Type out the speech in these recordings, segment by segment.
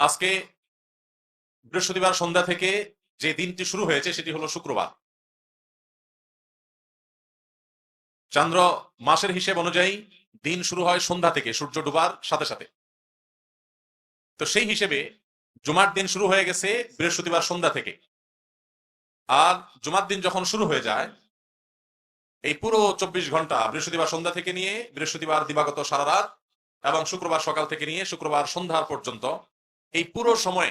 আজকে বৃহস্পতিবার সন্ধ্যা থেকে যে দিনটি শুরু হয়েছে, সেটি হলো শুক্রবার। চন্দ্র মাসের হিসেব অনুযায়ী দিন শুরু হয় সন্ধ্যা থেকে, সূর্য ডুবার সাথে সাথে। তো সেই হিসেবে জুমার দিন শুরু হয়ে গেছে বৃহস্পতিবার সন্ধ্যা থেকে। আর জুমার দিন যখন শুরু হয়ে যায়, এই পুরো চব্বিশ ঘণ্টা বৃহস্পতিবার সন্ধ্যা থেকে নিয়ে বৃহস্পতিবার দিবাগত সারা রাত এবং শুক্রবার সকাল থেকে নিয়ে শুক্রবার সন্ধ্যার পর্যন্ত এই পুরো সময়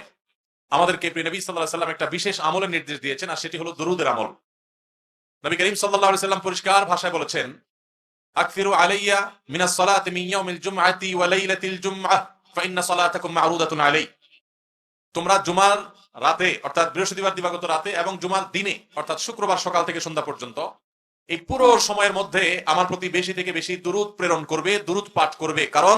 আমাদেরকে নবী সাল্লাহ সাল্লাম একটা বিশেষ আমলের নির্দেশ দিয়েছেন, আর সেটি হলো দুরুদের আমল। নবী করিম সাল্লাহ সাল্লাম পরিষ্কার ভাষায় বলেছেন আকফিরু আলাইয়া মিনাস সালাতি মিন ইয়াউমিল জুমআতি ওয়া লাইলাতিল জুমআহ ফাইন্না সালাতাকুম মা'রুদাতুন আলাই তোমরা জুমার রাতে, অর্থাৎ বৃহস্পতিবার দিবাগত রাতে এবং জুমার দিনে, অর্থাৎ শুক্রবার সকাল থেকে সন্ধ্যা পর্যন্ত, এই পুরো সময়ের মধ্যে আমার প্রতি বেশি থেকে বেশি দুরুদ প্রেরণ করবে, দুরুদ পাঠ করবে। কারণ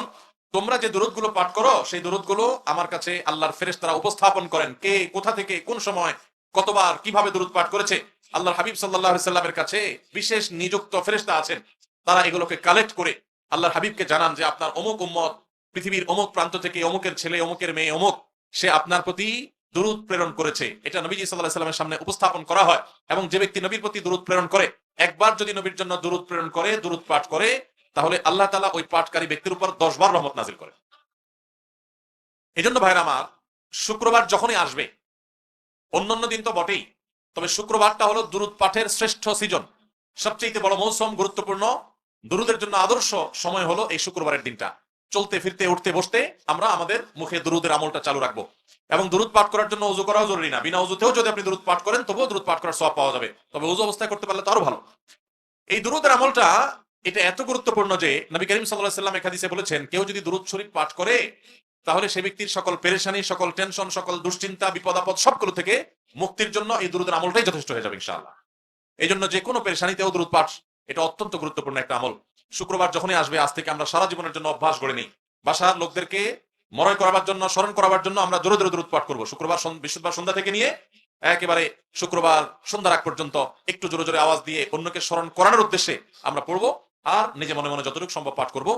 তোমরা যে দুরুদগুলো পাঠ করো, সেই দুরুদগুলো আমার কাছে আল্লাহর ফেরেশতারা উপস্থাপন করেন। কে, কোথা থেকে, কোন সময়, কতবার, কীভাবে দুরুদ পাঠ করেছে? আল্লাহর হাবিব সাল্লাহ সাল্লামের কাছে বিশেষ নিযুক্ত ফেরেশতা আছেন। তারা এগুলোকে কালেক্ট করে আল্লাহর হাবিবকে জানান যে, আপনার অমুক উম্মত, পৃথিবীর অমুক প্রান্ত থেকে অমুকের ছেলে, অমুকের মেয়ে, অমুক, সে আপনার প্রতি দুরুদ প্রেরণ করেছে। এটা নবীজি সাল্লাহ সাল্লামের সামনে উপস্থাপন করা হয় এবং যে ব্যক্তি নবীর প্রতি দুরুদ প্রেরণ করে, একবার যদি নবীর জন্য দুরুদ প্রেরণ করে দুরুদ পাঠ করে তাহলে আল্লাহ তালা ওই পাঠকারী ব্যক্তির উপর দশ বার রহমত নাজিল করে এই জন্য ভাইরা আমার, শুক্রবার যখনই আসবে, অন্যান্য দিন তো বটেই, তবে শুক্রবারটা হলো দুরুদ পাঠের শ্রেষ্ঠ সিজন। সবচেয়ে বড় মৌসুম, গুরুত্বপূর্ণ, দুরুদের জন্য আদর্শ সময় হলো এই শুক্রবারের দিনটা। চলতে, ফিরতে, উঠতে, বসতে আমরা আমাদের মুখে দুরুদের আমলটা চালু রাখব। এবং দুরুদ পাঠ করার জন্য উজু করাও জরুরি না। বিনা উজুতেও যদি আপনি দুরুদ পাঠ করেন, তবুও দুরুদ পাঠ করার সব পাওয়া যাবে। তবে উজু অবস্থায় করতে পারলে তো আরও ভালো। এই দুরুদের আমলটা এটা এত গুরুত্বপূর্ণ যে নবী করিম সাল্লাহ সাল্লাম একাদিসে বলেছেন, কেউ যদি দুরুদ শরীফ পাঠ করে, তাহলে সে ব্যক্তির সকল পেরেশানি, সকল টেনশন, সকল দুশ্চিন্তা, বিপদ আপদ সবগুলো থেকে মুক্তির জন্য এই দুরুদের আমলটাই যথেষ্ট হয়ে যাবে ইনশাআল্লাহ। এই জন্য যে কোনো পেরেশানিতেও দুরুদ পাঠ, এটা অত্যন্ত গুরুত্বপূর্ণ একটা আমল। শুক্রবার যখনই আসবে, আজ থেকে আমরা সারা জীবনের জন্য অভ্যাস করে নিই। বাসার লোকদেরকে মরয় করাবার জন্য, স্মরণ করাবার জন্য আমরা জোরে জোরে দূরত পাঠ করব। শুক্রবার বৃহস্পতিবার সন্ধ্যা থেকে নিয়ে একেবারে শুক্রবার সন্ধ্যার আগ পর্যন্ত একটু জোরে জোরে আওয়াজ দিয়ে অন্যকে স্মরণ করানোর উদ্দেশ্যে আমরা পড়ব। আর নিজে মনে মনে যতটুকু সম্ভব পাঠ করব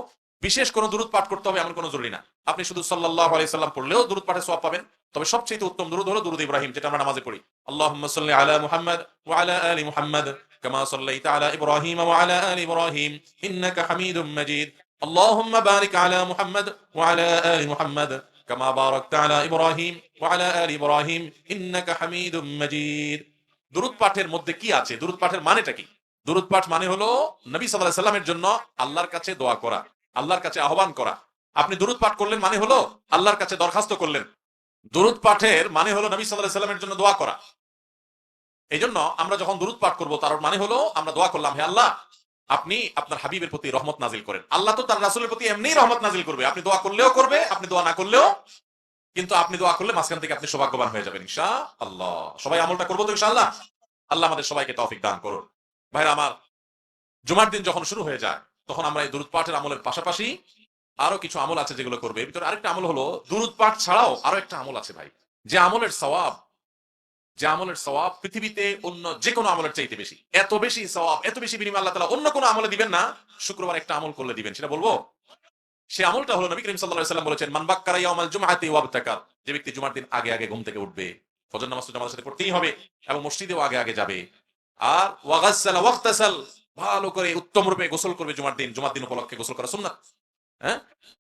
বিশেষ কোনো দূরত পাঠ করতে হবে এমন কোনো জরুরি না আপনি শুধু সাল্লাহ আলাইসাল্লাম পড়লেও দূরত পাঠে সব পাবেন তবে সবচেয়ে উত্তম দুরুদ হলো দুরুদ ইব্রাহিম যেটা আমরা নামাজে পড়ি আল্লাহুম্মা সাল্লি আলা মুহাম্মদ ওয়া আলা আলি মুহাম্মদ কামা সাল্লাইতা আলা ইব্রাহিম ওয়া আলা আলি ইব্রাহিম ইন্নাকা হামিদুম মাজিদ اللهم بارك على محمد وعلى آل محمد كما باركت على إبراهيم وعلى آل إبراهيم إنك حميد مجيد দুরুদ পাঠের মধ্যে কি আছে দুরুদ পাঠের মানেটা কি দুরুদ পাঠ মানে হলো নবী সাল্লাহ সাল্লামের জন্য আল্লাহর কাছে দোয়া করা, আল্লাহর কাছে আহ্বান করা। আপনি দুরুদ পাঠ করলেন মানে হলো আল্লাহর কাছে দরখাস্ত করলেন। দুরুদ পাঠের মানে হলো নবী সাল্লাহ সাল্লামের জন্য দোয়া করা। এই জন্য আমরা যখন দুরুদ পাঠ করব, তার মানে হলো আমরা দোয়া করলাম, হে আল্লাহ, আপনি আপনার হাবিবের প্রতি রহমত নাজিল করেন। আল্লাহ তো তার রাসুলের প্রতি এমনি রহমত নাজিল করবে। আপনি দোয়া করলেও করবে, আপনি দোয়া না করলেও কিন্তু আপনি দোয়া করলে মাঝখান থেকে আপনি সৌভাগ্যবান হয়ে যাবেন ইনশা আল্লাহ সবাই আমলটা করব তো ইনশাআল্লাহ? আল্লাহ আমাদের সবাইকে তৌফিক দান করুন। ভাইরা আমার, জুমার দিন যখন শুরু হয়ে যায়, তখন আমরা এই দুরুদ পাঠের আমলের পাশাপাশি আরও কিছু আমল আছে যেগুলো করবে। এর ভিতরে আরেকটা আমল হলো, দুরুদ পাঠ ছাড়াও আরও একটা আমল আছে ভাই। যে আমলের সওয়াব, যে আমলের সওয়াব পৃথিবীতে অন্য যে কোনো আমলের চাইতে বেশি। এত বেশি সওয়াব, এত বেশি বিনিময় আল্লাহ তাআলা অন্য কোনো আমলে দিবেন না, শুক্রবার একটা আমল করলে দিবেন। সেটা বলব? সে আমলটা হলো, নবী করিম আলাইহি সাল্লাম বলেছেন, মান বাক্কারা ইয়াউমাল জুমআতি ওয়াবতাকার যে ব্যক্তি জুমার দিন আগে আগে ঘুম থেকে উঠবে, ফজর নামাজ জামাতের সাথে পড়তেই হবে এবং মসজিদেও আগে আগে যাবে। আর ওয়াগাসসালা ওয়াক্তাসাল ভালো করে উত্তম রূপে গোসল করবে জুমার দিন জুমার দিন উপলক্ষে গোসল করা সুন্নাত। হ্যাঁ?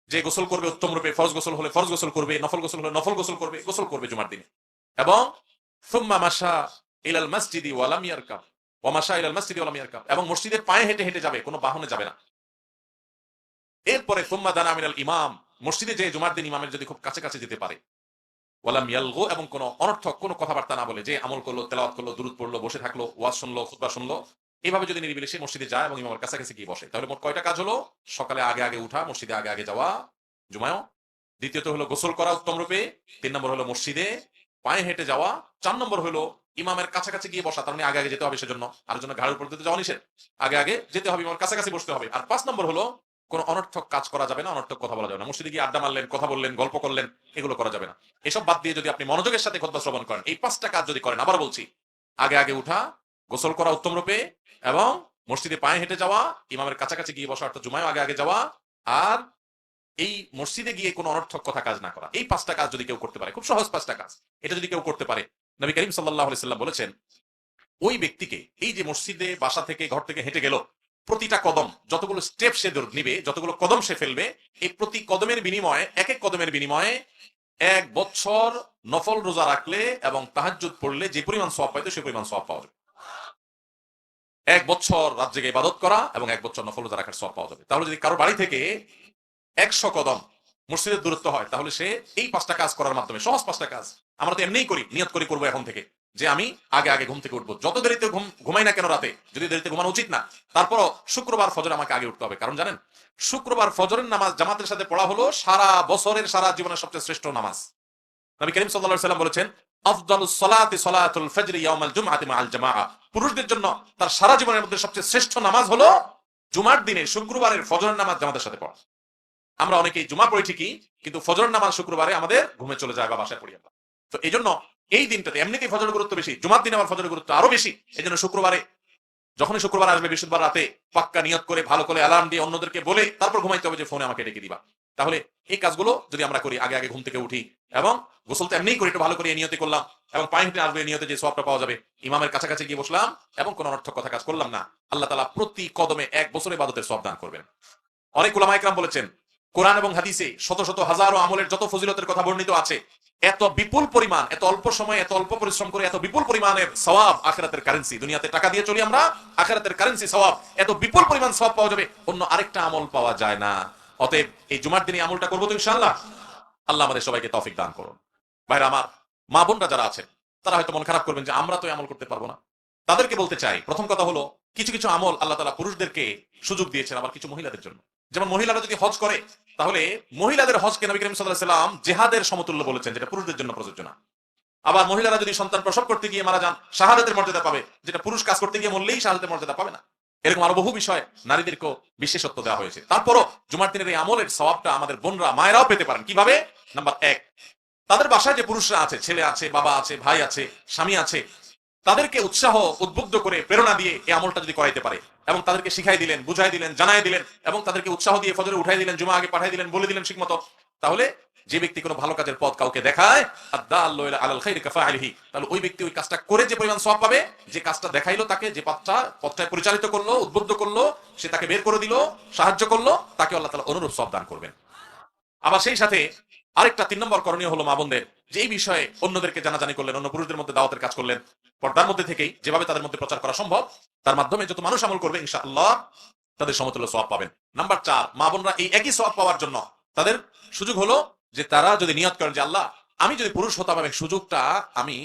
যে গোসল করবে উত্তম রূপে, ফরজ গোসল হলে ফরজ গোসল করবে, নফল গোসল হলে নফল গোসল করবে গোসল করবে জুমার দিনে। এবং সুম্মা মাসা ইলাল মসজিদি ওয়ালাম ইয়ারকাব, ওয়া মাসা ইলাল মসজিদি ওয়ালাম ইয়ারকাব। এবং মসজিদের পায়ে হেঁটে হেঁটে যাবে, কোনো বাহনে যাবে না। এরপরে সুম্মা দানা মিনাল ইমাম, মসজিদে যে জুমার দিন ইমামের যদি খুব কাছে কাছে যেতে পারে ওয়ালাম ইয়ালগো এবং কোনো অনর্থক কোনো কথাবার্তা না বলে যে আমল করল, তেলাওয়াত করল দূরত পড়ল, বসে থাকল, ওয়াজ শুনলো, খুতবা শুনলো এইভাবে যদি নিরিবিলি সে মসজিদে যায় এবং ইমামের কাছাকাছি গিয়ে বসে, তাহলে মোট কয়টা কাজ হলো? সকালে আগে আগে উঠা, মসজিদে আগে আগে যাওয়া, জুমায়ও। দ্বিতীয়ত হলো গোসল করা উত্তম রূপে। তিন নম্বর হলো মসজিদে পায়ে হেঁটে যাওয়া। চার নম্বর হলো ইমামের কাছাকাছি গিয়ে বসা, তার মানে আগে আগে যেতে হবে সেজন্য। আর জন্য ঘাড়ের উপর দিতে যাওয়া নিষেধ। আগে আগে যেতে হবে, ইমামের কাছাকাছি বসতে হবে। আর পাঁচ নম্বর হলো কোনো অনর্থক কাজ করা যাবে না, অনর্থক কথা বলা যাবে না। মসজিদে গিয়ে আড্ডা মারলেন, কথা বললেন, গল্প করলেন, এগুলো করা যাবে না। এসব বাদ দিয়ে যদি আপনি মনোযোগের সাথে খোদবা শ্রবণ করেন, এই পাঁচটা কাজ যদি করেন, আবার বলছি, আগে আগে উঠা, গোসল করা উত্তম রূপে, এবং মসজিদে পায়ে হেঁটে যাওয়া, ইমামের কাছাকাছি গিয়ে বসা অর্থাৎ জুমায় আগে আগে যাওয়া, আর এই মসজিদে গিয়ে কোনো অনর্থক কথা কাজ না করা। এই পাঁচটা কাজ যদি কেউ করতে পারে, খুব সহজ পাঁচটা কাজ, এটা যদি কেউ করতে পারে, নবী করিম সাল্লাহ সাল্লাম বলেছেন, ওই ব্যক্তিকে, এই যে মসজিদে, বাসা থেকে, ঘর থেকে হেঁটে গেল প্রতিটা কদম, যতগুলো স্টেপ সে নিবে, যতগুলো কদম সে ফেলবে, এই প্রতি কদমের বিনিময়ে, এক এক কদমের বিনিময়ে এক বছর নফল রোজা রাখলে এবং তাহাজ্জুদ পড়লে যে পরিমাণ সব পাইতো সে পরিমাণ সব পাওয়া যাবে। এক বছর রাত জেগে ইবাদত করা এবং এক বছর নফল রোজা রাখার সব পাওয়া যাবে। তাহলে যদি কারও বাড়ি থেকে একশো কদম মসজিদের দূরত্ব হয়, তাহলে সে এই পাঁচটা কাজ করার মাধ্যমে, সহজ পাঁচটা কাজ, আমরা তো এমনিই করি, নিয়ত করে করব এখন থেকে। যে আমি আগে আগে ঘুম থেকে উঠবো। যত দেরিতে ঘুম ঘুমাই না কেন রাতে? যদি দেরিতে ঘুমানো উচিত না, তারপরও শুক্রবার ফজর আমাকে আগে উঠতে হবে। কারণ জানেন, শুক্রবার ফজরের নামাজ জামাতের সাথে পড়া হলো সারা বছরের, সারা জীবনের সবচেয়ে শ্রেষ্ঠ নামাজ। নবী করিম সাল্লাল্লাহু সাল্লাম বলেছেন পুরুষদের জন্য তার সারা জীবনের মধ্যে সবচেয়ে শ্রেষ্ঠ নামাজ হলো জুমার দিনে শুক্রবারের ফজরের নামাজ জামাতের সাথে পড়া। আমরা অনেকেই জুমা পড়ি ঠিকই, কিন্তু ফজরের নামাজ শুক্রবারে আমাদের ঘুমে চলে যায় বা বাসায় পড়ি আমরা। তো এই জন্য এই দিনটাতে এমনিতেই ফজরের গুরুত্ব বেশি। জুমার দিনে আমার ফজরের গুরুত্ব আরও বেশি। এই জন্য শুক্রবারে, যখনই শুক্রবার আসবে, বৃহস্পতিবার রাতে পাক্কা নিয়ত করে, ভালো করে অ্যালার্ম দিয়ে অন্যদেরকে বলে, তারপর ঘুমাইতে হবে যে, ফোনে আমাকে ডেকে দিবা। তাহলে এই কাজগুলো যদি আমরা করি, আগে আগে ঘুম থেকে উঠি এবং গোসল তো এমনিই করি, একটু ভালো করে এই নিয়তে করলাম এবং পায়ে হেঁটে আসবে নিয়তে যে সবটা পাওয়া যাবে, ইমামের কাছাকাছি গিয়ে বসলাম এবং কোন অনর্থক কথা কাজ করলাম না। আল্লাহ তালা প্রতি কদমে এক বছরে বাদতের সব দান করবেন। অনেক উলামা একরাম বলেছেন, কোরআন এবং হাদিসে শত শত হাজারো আমলের যত ফজিলতের কথা বর্ণিত আছে এত বিপুল পরিমাণ, এত অল্প সময়, এত অল্প পরিশ্রম করে এত বিপুল পরিমাণের সওয়াব আখেরাতের কারেন্সি দুনিয়াতে টাকা দিয়ে চলি আমরা, আখেরাতের কারেন্সি সওয়াব। এত বিপুল পরিমাণ সওয়াব পাওয়া যাবে, অন্য আরেকটা আমল পাওয়া যায় না। অতএব এই জুমার দিনে আমলটা করব তো ইনশাআল্লাহ। আল্লাহ আমাদের সবাইকে তৌফিক দান করুন। ভাইরা আমার, মা বোনরা যারা আছেন, তারা হয়তো মন খারাপ করবেন যে আমরা তো আমল করতে পারব না। তাদেরকে বলতে চাই, প্রথম কথা হলো, কিছু কিছু আমল আল্লাহ তালা পুরুষদেরকে সুযোগ দিয়েছেন, আবার কিছু মহিলাদের জন্য। যেমন মহিলারা যদি হজ করে, তাহলে মহিলাদের হজকে নবী করিম সাল্লাহ সাল্লাম জেহাদের সমতুল্য বলেছেন, যেটা পুরুষদের জন্য প্রযোজ্য না। আবার মহিলারা যদি সন্তান প্রসব করতে গিয়ে মারা যান, শাহাদাতের মর্যাদা পাবে, যেটা পুরুষ কাজ করতে গিয়ে মরলেই শাহাদাতের মর্যাদা পাবে না। এরকম আরও বহু বিষয় নারীদেরকে বিশেষত্ব দেওয়া হয়েছে। তারপরও জুমার দিনের এই আমলের স্বভাবটা আমাদের বোনরা, মায়েরাও পেতে পারেন। কীভাবে? নাম্বার এক, তাদের বাসায় যে পুরুষরা আছে, ছেলে আছে, বাবা আছে, ভাই আছে, স্বামী আছে, তাদেরকে উৎসাহ, উদ্বুদ্ধ করে প্রেরণা দিয়ে এই আমলটা যদি করাইতে পারে এবং তাদেরকে শিখাই দিলেন, বুঝাই দিলেন, জানাই দিলেন, এবং তাদেরকে উৎসাহ দিয়ে ফজরে উঠাই দিলেন জুমা আগে পাঠাই দিলেন, বলে দিলেন ঠিকমতো তাহলে যে ব্যক্তি কোনো ভালো কাজের পথ কাউকে দেখায় তাহলে ওই ব্যক্তি ওই কাজটা করে যে পরিমাণ সওয়াব পাবে, যে কাজটা দেখাইলো তাকে, যে পথটা, পথটায় পরিচালিত করল, উদ্বুদ্ধ করল, সে তাকে বের করে দিল, সাহায্য করল, তাকে আল্লাহ তাআলা অনুরূপ সওয়াব দান করবেন। আবার সেই সাথে আরেকটা তিন নম্বর করণীয় হলো মা বোনদের, যে এই বিষয়ে অন্যদেরকে জানাজানি করলেন, অন্য পুরুষদের মধ্যে দাওয়াতের কাজ করলেন, পর্দার মধ্যে থেকেই যেভাবে তাদের মধ্যে প্রচার করা সম্ভব তার মাধ্যমে যত মানুষ আমল করবে, ইনশাআল্লাহ তাদের সমতুল্য সওয়াব পাবেন। নাম্বার চার, মা বোনরা এই একই সওয়াব পাওয়ার জন্য তাদের সুযোগ হলো যে তারা যদি নিয়ত করেন যে, আল্লাহ, আমি যদি পুরুষ হতাম এবং সুযোগটা আমি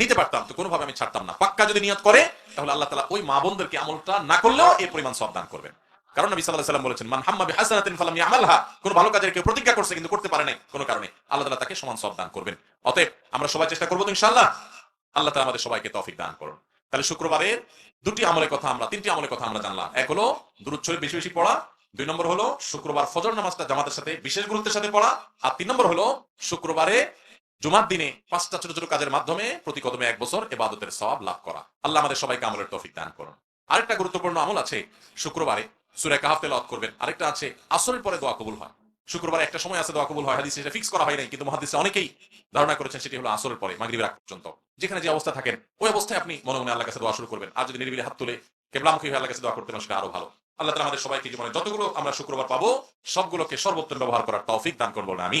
নিতে পারতাম, তো কোনোভাবে আমি ছাড়তাম না। পাক্কা যদি নিয়ত করে, তাহলে আল্লাহ তালা ওই মা বোনদেরকে আমলটা না করলেও এই পরিমাণ সব দান করবেন। কারণ নবী সাল্লাল্লাহু আলাইহি ওয়াসাল্লাম বলেছেন, মান হাম্মা বিহাসানাতিন ফালাম ইয়ামালহা। কোন ভালো কাজের কেউ প্রতিজ্ঞা করছে কিন্তু করতে পারে নাই, কোনো কারণে। আল্লাহ তাআলা তাকে সমান সব দান করবেন। অতএব আমরা সবাই চেষ্টা করব তো ইনশাআল্লাহ, আল্লাহ তাআলা আমাদের সবাইকে তৌফিক দান করুন। তাহলে শুক্রবারের দুটি আমলের কথা আমরা, তিনটি আমলের কথা আমরা জানলাম। এক হলো দূরত শরীফ বেশি বেশি পড়া, দুই নম্বর হলো শুক্রবার ফজর নামাজটা জামাতের সাথে বিশেষ গুরুত্বের সাথে পড়া, আর তিন নম্বর হলো শুক্রবারে জুমার দিনে পাঁচটা ছোট ছোট কাজের মাধ্যমে প্রতি কদমে এক বছর এবাদতের সওয়াব লাভ করা। আল্লাহ আমাদের সবাইকে আমলের তৌফিক দান করুন। আরেকটা গুরুত্বপূর্ণ আমল আছে শুক্রবারে, সুরে কাহাফ তেলাওয়াত করবেন। আরেকটা আছে আসরের পরে দোয়া কবুল হয়। শুক্রবার একটা সময় আছে দোয়া কবুল হয়, হাদিসে সেটা ফিক্স করা হয় নাই, কিন্তু মহাদিসে অনেকেই ধারণা করেছেন সেটি হলো আসরের পরে, মাগরিবের আগ পর্যন্ত। যেখানে যে অবস্থা থাকেন, ওই অবস্থায় আপনি মনে মনে আল্লাহ কাছে দোয়া শুরু করবেন। আর যদি নিরিবিলি হাত তুলে কেবলামুখী হয়ে আল্লাহ কাছে দোয়া করতে পারেন সেটা আরও ভালো। আল্লাহ তালা আমাদের সবাইকে জীবনে যতগুলো আমরা শুক্রবার পাবো, সবগুলোকে সর্বোত্তম ব্যবহার করার তৌফিক দান করব না আমি